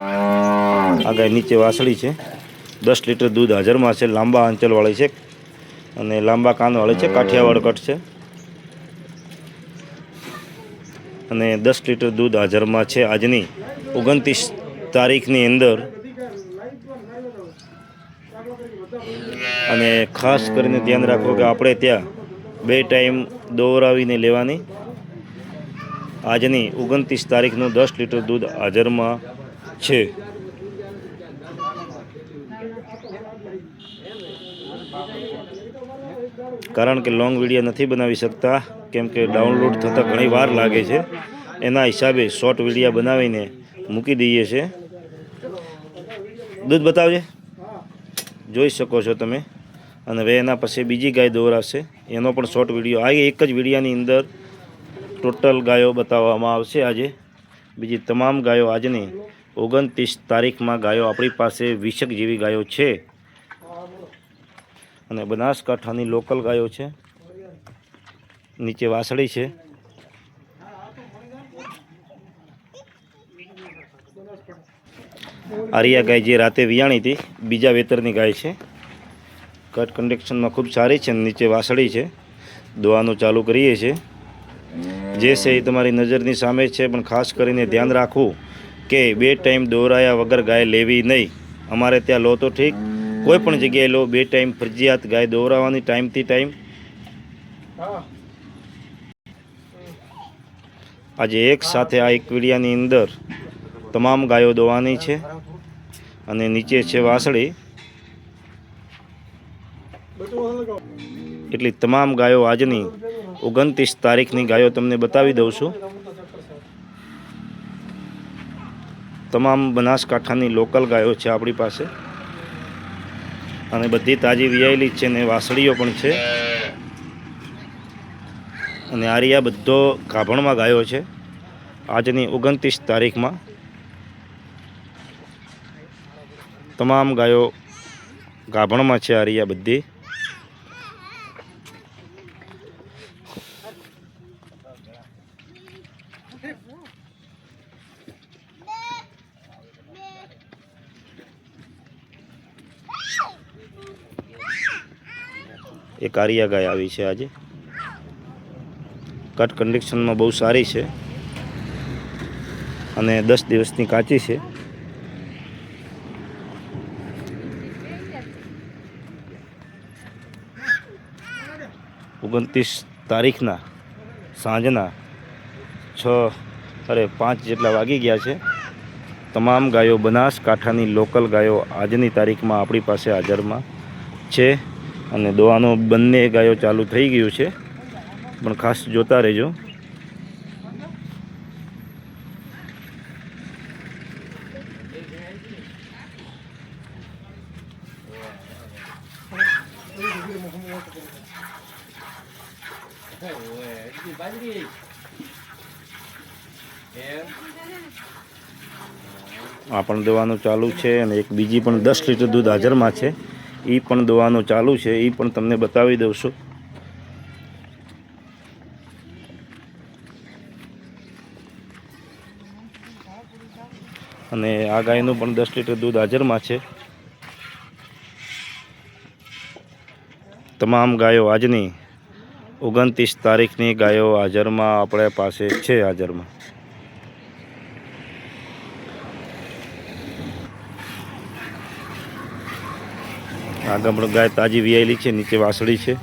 આ ગાય નીચે વાસળી છે. દસ લીટર દૂધ હાજરમાં છે. લાંબા આંચલવાળી છે. અને લાંબા કાનવાળી છે. કાઠિયાવાડ કટ છે. અને દસ લીટર દૂધ હાજરમાં છે. આજની ઓગણત્રીસ તારીખની અંદર. અને ખાસ કરીને ધ્યાન રાખો કે આપણે ત્યાં બે ટાઈમ દોરાવીને લેવાની. આજની ઓગણત્રીસ તારીખનું દસ લીટર દૂધ હાજરમાં છે. કારણ કે લોંગ વીડિયો નથી બનાવી શકતા, કેમ કે ડાઉનલોડ થતાં ઘણી વાર લાગે છે. એના હિસાબે શોર્ટ વિડીયા બનાવીને મૂકી દઈએ છીએ દૂધ બતાવજે. જોઈ શકો છો તમે. અને હવે એના પછી બીજી ગાય દોરાશે. એનો પણ શોર્ટ વીડિયો આ એક જ વિડીયાની અંદર ટોટલ ગાયો બતાવવામાં આવશે આજે. બીજી તમામ ગાયો આજની ઓગણત્રીસ તારીખમાં ગાયો આપણી પાસે વીસક જેવી ગાયો છે. અને બનાસકાંઠાની લોકલ ગાયો છે. નીચે વાસળી છે. આરિયા ગાય જે રાતે વિયાણી હતી, બીજા વેતરની ગાય છે. કટ કન્ડિક્શનમાં ખૂબ સારી છે નીચે વાસળી છે. દોવાનું ચાલુ કરીએ છીએ. જે છે એ તમારી નજરની સામે છે, પણ ખાસ કરીને ધ્યાન રાખવું. કે બે ટાઈમ દોરાયા વગર ગાય લેવી નહીં. અમારે ત્યાં લો તો ઠીક. કોઈ પણ જગ્યાએ લો, બે ટાઈમ ફરજિયાત ગાય દોરાવાની ટાઈમથી ટાઈમ આજે એક સાથે આ એકવીડિયાની અંદર તમામ ગાયો દોવાની છે અને નીચે છે વાસળી. એટલી તમામ ગાયો આજની ઓગણત્રીસ તારીખની ગાયો તમને બતાવી દઉં છું. તમામ બનાસકાંઠાની લોકલ ગાયો છે આપણી પાસે. અને બધી તાજી વિયાયેલી છે ને વાસળીઓ પણ છે. અને આરિયા બધો ગાભણમાં ગાયો છે. આજની ઓગણત્રીસ તારીખમાં તમામ ગાયો ગાભણમાં છે આરિયા બધી. એક આરિયા ગાય આવી છે આજે. કટ કન્ડિશનમાં બહુ સારી છે. અને દસ દિવસની કાચી છે. ઓગણત્રીસ તારીખના સાંજના છ, અરે પાંચ જેટલા વાગી ગયા છે. તમામ ગાયો બનાસકાંઠાની લોકલ ગાયો આજની તારીખમાં આપણી પાસે હાજરમાં છે. અને દોવાનો બંને ગાયો ચાલુ થઈ ગયું છે. પણ ખાસ જોતા રહેજો. આ પણ દેવાનું ચાલુ છે અને એક બીજી પણ દસ લીટર દૂધ હાજરમાં છે. એ પણ દવાનું ચાલુ છે એ પણ તમને બતાવી દઉં છું. અને આ ગાયનું પણ દસ લીટર દૂધ હાજરમાં છે. તમામ ગાયો આજની ઓગણત્રીસ તારીખની ગાયો હાજરમાં, આપણે પાસે છે હાજરમાં. આગળ પણ ગાય તાજી વિયાયેલી છે, નીચે વાસળી છે.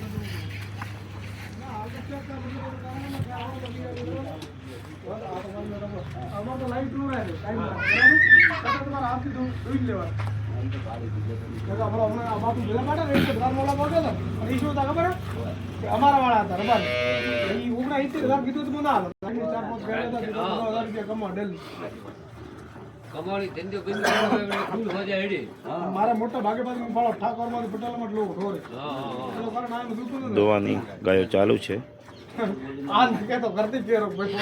અમારા વાળા હતા બરાબર એ ઓગણા ઇત્તેર હજાર કીધું તો ના ચાર પાંચ હજાર રૂપિયા કમાવા ડેલી કમાણી ધંધો હેડી. મારે મોટા ભાગે ભાગે ભાડો ઠાકોરમાંથી પટેલમાં લોકો ઠોરે દોવાની ગાયો ચાલુ છે. આ કે તો કરતી ફેરો ભાઈ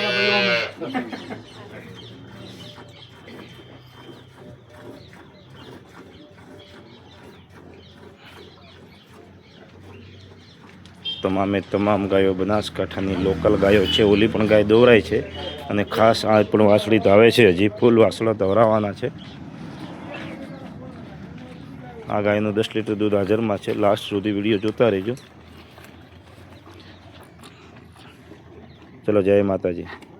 તમામે તમામ ગાયો બનાસકાંઠાની લોકલ ગાયો છે, ઓલી પણ ગાય દોરાય છે અને ખાસ આ પણ વાસળી ધાવે છે, હજી ફૂલ વાસળા દોરાવાના છે. આ ગાયનું દસ લીટર દૂધ હાજરમાં છે લાસ્ટ સુધી વીડિયો જોતા રહેજો. ચલો, જય માતાજી.